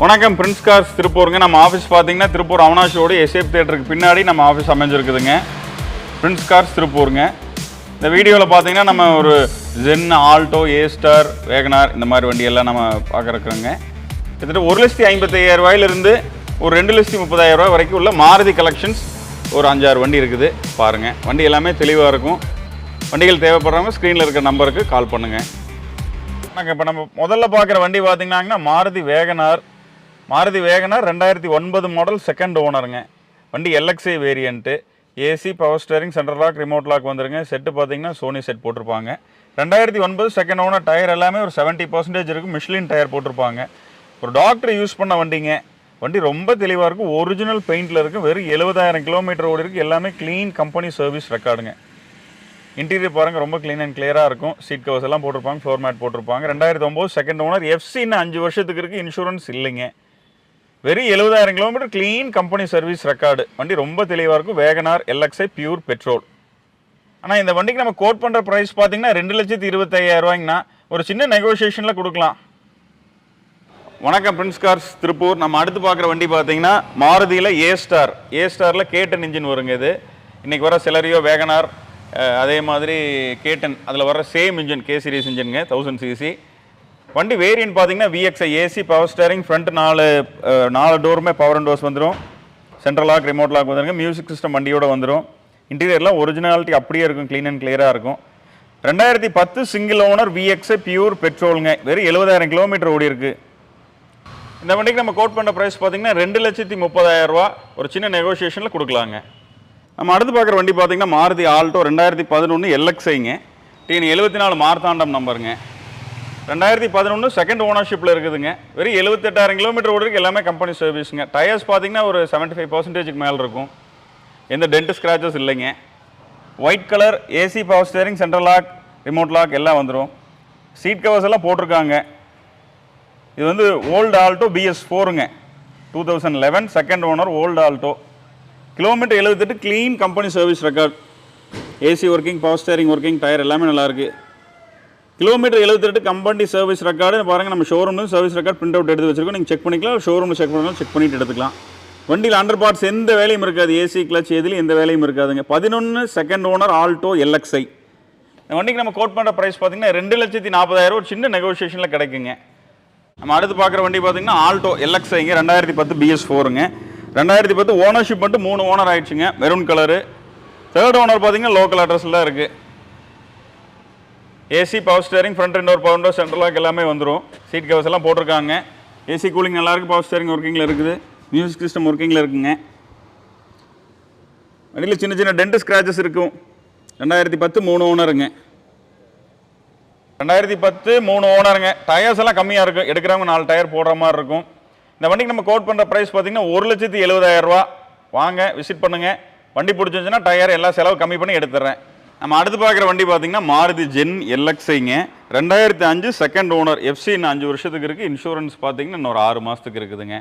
வணக்கம் Prince Cars திருப்பூருங்க. நம்ம office பார்த்தீங்கன்னா திருப்பூர் அவனாஷோடு எஸ்ஏப் தேட்டருக்கு பின்னாடி நம்ம ஆஃபீஸ் அமைஞ்சிருக்குதுங்க. பிரின்ஸ் கார்ஸ் திருப்பூருங்க. இந்த வீடியோவில் பார்த்தீங்கன்னா நம்ம ஒரு ஜென் ஆல்டோ ஏஸ்டார் வேகனார் இந்த மாதிரி வண்டியெல்லாம் நம்ம பார்க்குறக்குறோங்க கிட்டத்தட்ட ஒரு லட்சத்தி ஐம்பத்தையாயிரம் ரூபாயிலிருந்து ஒரு ரெண்டு லட்சத்தி முப்பதாயிரம் ரூபாய் வரைக்கும் உள்ள மாருதி கலெக்ஷன்ஸ் ஒரு அஞ்சாறு வண்டி இருக்குது. பாருங்கள் வண்டி எல்லாமே தெளிவாக இருக்கும். வண்டிகள் தேவைப்படுறவங்க ஸ்க்ரீனில் இருக்கிற நம்பருக்கு கால் பண்ணுங்கள் நாங்கள் இப்போ நம்ம முதல்ல பார்க்குற வண்டி பார்த்தீங்கன்னாங்கன்னா Maruti wagon R Maruti wagon R ரெண்டாயிரத்தி ஒன்பது மாடல் செகண்ட் ஓனருங்க வண்டி LXI variant AC power steering central lock remote lock வந்துருங்க. செட்டு பார்த்தீங்கன்னா சோனி செட் போட்டிருப்பாங்க. ரெண்டாயிரத்தி ஒன்பது செகண்ட் ஓனர் டயர் எல்லாமே ஒரு செவன்ட்டி பர்சன்டேஜ் இருக்குது மிஷ்லின் டயர் போட்டிருப்பாங்க. ஒரு டாக்டர் யூஸ் பண்ண வண்டிங்க. வண்டி ரொம்ப தெளிவாக இருக்கும். ஒரிஜினல் பெயிண்டில் இருக்கும். வெறும் எழுபதாயிரம் கிலோமீட்டர் ஓடி இருக்குது எல்லாமே க்ளீன் கம்பெனி சர்வீஸ் ரெக்கார்டுங்க இன்டீரியர் பாருங்க ரொம்ப க்ளீன் அண்ட் கிளியராக இருக்கும். சீட் கவர்ஸ் எல்லாம் போட்டிருப்பாங்க. ஃப்ளோர் மேட் போட்டிருப்பாங்க. ரெண்டாயிரத்தி ஒம்பது செகண்ட் ஓனர் எஃப்சின்னு அஞ்சு வருஷத்துக்கு இருக்குது இன்சூரன்ஸ் இல்லைங்க. வெறும் எழுபதாயிரம் kilometre clean company service record வண்டி ரொம்ப தெளிவாக இருக்கும். வேகனார் எல்எக்ஸ்ஐ பியூர் பெட்ரோல் ஆனால் இந்த வண்டிக்கு நம்ம கோட் பண்ணுற ப்ரைஸ் பார்த்தீங்கன்னா ரெண்டு லட்சத்தி இருபத்தையாயிரம் ரூபாய்ங்கண்ணா. ஒரு சின்ன நெகோஷியேஷனில் கொடுக்கலாம். வணக்கம் பிரின்ஸ் கார்ஸ் திருப்பூர். நம்ம அடுத்து பார்க்குற வண்டி பார்த்தீங்கன்னா மாருதியில் ஏ ஸ்டார் ஏ ஸ்டாரில் கேட்டன் இன்ஜின் வருங்க இது. இன்றைக்கி வர செலரியோ வேகனார் அதே மாதிரி கேட்டன் அதில் வர சேம் இன்ஜின் கே சீரிஸ் இன்ஜினுங்க தௌசண்ட் சிசி வண்டி வேரியன்ட் பார்த்தீங்கன்னா VXI AC power steering front நாலு நாலு டோருமே பவர் அண்ட் டோர்ஸ் வந்துடும் சென்ட்ரல் லாக் ரிமோட் லாக் வந்துருங்க. மியூசிக் சிஸ்டம் வண்டியோட வந்துடும் இன்டீரியர்லாம் ஒரிஜினாலிட்டி அப்படியே இருக்கும் க்ளீன் அண்ட் கிளியராக இருக்கும். ரெண்டாயிரத்தி பத்து சிங்கிள் ஓனர் விஎக்ஸ்ஐ பியூர் பெட்ரோலுங்க வெறும் எழுபதாயிரம் கிலோமீட்டர் ஓடி இருக்கு இந்த வண்டிக்கு நம்ம கோட் பண்ண ப்ரைஸ் பார்த்தீங்கன்னா ரெண்டு லட்சத்தி முப்பதாயிரம் ரூபா. ஒரு சின்ன நெகோஷியேஷனில் கொடுக்கலாங்க. நம்ம அடுத்து பார்க்குற வண்டி பார்த்தீங்கன்னா மாருதி ஆல்டோ ரெண்டாயிரத்தி பதினொன்று எல்எக்ஸைங்க டீன் எழுபத்தி நாலு மார்த்தாண்டம் நம்பருங்க ரெண்டாயிரத்தி பதினொன்று செகண்ட் ஓனர்ஷிப்பில் இருக்குதுங்க. வெறும் எழுபத்தெட்டாயிரம் கிலோமீட்டர் ஓடிருக்கு எல்லாமே கம்பெனி சர்வீஸுங்க டயர்ஸ் பார்த்தீங்கன்னா ஒரு செவன்ட்டி ஃபைவ் பர்சன்டேஜுக்கு மேலே இருக்கும். எந்த டென்ட் ஸ்க்ராச்சஸ் இல்லைங்க. White colour AC power steering central lock remote lock எல்லாம் வந்துடும் சீட் கவர்ஸ் எல்லாம் போட்டிருக்காங்க. இது வந்து old Alto BS ஃபோருங்க two thousand eleven second owner old Alto kilometre எழுபத்தெட்டு clean company service record AC working power steering working tyre எல்லாமே நல்லாயிருக்கு kilometre எழுபத்தெட்டு கம்பெனி சர்வீஸ் ரெக்கார்டு பாருங்கள் நம்ம ஷோரூம்லேருந்து சர்வீஸ் ரெக்கார்ட் பிரிண்ட் அவுட் எடுத்து வச்சிருக்கோம். நீங்கள் செக் பண்ணிக்கலாம். ஷோரூமில் செக் பண்ணலாம் செக் பண்ணிட்டு எடுத்துக்கலாம். வண்டியில் அண்டர் பார்ட்ஸ் எந்த வேலையும் இருக்காது. ஏசி கிளச் எதில் எந்த வேலையும் இருக்காதுங்க. பதினொன்று செகண்ட் ஓனர் ஆல்டோ எல்எக்ஸ்ஐ இந்த வண்டிக்கு நம்ம கோட் பண்ணுற ப்ரைஸ் பார்த்தீங்கன்னா ரெண்டு லட்சத்தி நாற்பதாயிரம் ஒரு சின்ன நெகோசியேஷனில் கிடைக்குங்க. நம்ம அடுத்து பார்க்குற வண்டி பார்த்தீங்கன்னா ஆல்டோ எல்எக்ஸ்ஐங்க ரெண்டாயிரத்தி பத்து பிஎஸ் ஃபோருங்க ரெண்டாயிரத்தி பத்து ஓனர்ஷிப் மட்டும் மூணு ஓனர் ஆயிடுச்சுங்க. மெரூன் கலரு தேர்ட் ஓனர் பார்த்தீங்கன்னா லோக்கல் அட்ரஸில் தான் இருக்குது ஏசி பவர் ஸ்டேரிங் ஃப்ரண்ட் ரெண்டு ஒரு பவர் டோர் சென்ட்ரல் லாக் எல்லாமே வந்துடும் சீட் கவர்ஸ் எல்லாம் போட்டிருக்காங்க. ஏசி கூலிங் நல்லாயிருக்கு பவர் ஸ்டேரிங் ஒர்க்கிங்கில் இருக்குது. மியூசிக் சிஸ்டம் ஒர்க்கிங்கில் இருக்குங்க. வண்டியில் சின்ன சின்ன டென்ட் ஸ்க்ராச்சஸ் இருக்கும். ரெண்டாயிரத்தி பத்து மூணு ஓனருங்க ரெண்டாயிரத்தி பத்து மூணு ஓனருங்க டயர்ஸ் எல்லாம் கம்மியாக இருக்கும் எடுக்கிறவங்க நாலு டயர் போடுற மாதிரி இருக்கும். இந்த வண்டிக்கு நம்ம கோட் பண்ணுற ப்ரைஸ் பார்த்தீங்கன்னா ஒரு லட்சத்தி எழுபதாயிரரூவா வாங்க விசிட் பண்ணுங்கள் வண்டி பிடிச்சிருந்துச்சுன்னா டயர் எல்லா செலவு கம்மி பண்ணி எடுத்துடுறேன். நம்ம அடுத்து பார்க்குற வண்டி பார்த்தீங்கன்னா மாருதி ஜென் எல்எக்ஸைங்க ரெண்டாயிரத்தி அஞ்சு செகண்ட் ஓனர் எஃப்சி இன்னும் அஞ்சு வருஷத்துக்கு இருக்குது இன்சூரன்ஸ் பார்த்தீங்கன்னா இன்னொரு ஆறு மாதத்துக்கு இருக்குதுங்க.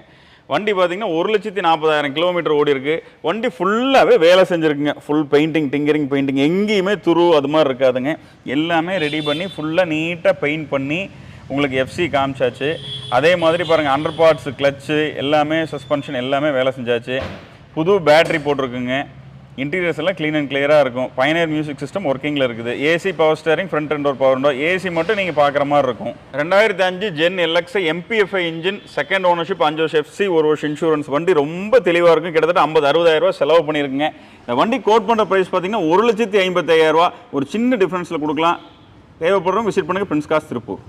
வண்டி பார்த்தீங்கன்னா ஒரு லட்சத்தி நாற்பதாயிரம் கிலோமீட்டர் ஓடி இருக்கு. வண்டி ஃபுல்லாகவே வேலை செஞ்சுருக்குங்க. ஃபுல் பெயிண்டிங் டிங்கரிங் பெயிண்டிங் எங்கேயுமே துரு அது மாதிரி இருக்காதுங்க. எல்லாமே ரெடி பண்ணி ஃபுல்லாக நீட்டாக பெயிண்ட் பண்ணி உங்களுக்கு எஃப்சி காமிச்சாச்சு. அதே மாதிரி பாருங்கள் அண்டர் பார்ட்ஸ் கிளச்சு எல்லாமே சஸ்பென்ஷன் எல்லாமே வேலை செஞ்சாச்சு. புது பேட்ரி போட்டிருக்குங்க. இன்டீரியர்ஸ் எல்லாம் க்ளீன் அண்ட் கிளியராக இருக்கும். பயனர் மியூசிக் சிஸ்டம் ஒர்க்கிங்கில் இருக்குது. AC power steering front and door power door AC மட்டும் நீங்கள் பார்க்குற மாதிரி இருக்கும். ரெண்டாயிரத்தி அஞ்சு Zen LX MPFI engine second ownership அஞ்சு வருஷம் எஃப்சி ஒரு வருஷம் இன்சூரன்ஸ் வண்டி ரொம்ப தெளிவாக இருக்கும். கிட்டத்தட்ட ஐம்பது அறுபதாயிரரூவா செலவு பண்ணியிருக்குங்க. இந்த வண்டி கோட் பண்ணுற ப்ரைஸ் பார்த்தீங்கன்னா ஒரு லட்சத்தி ஐம்பத்தாயிரம் ரூபா ஒரு சின்ன டிஃப்ரென்ஸில் கொடுக்கலாம். தேவைப்படுறோம் விசிட் பண்ணுங்கள் பிரின்ஸ் காஸ் திருப்பூர்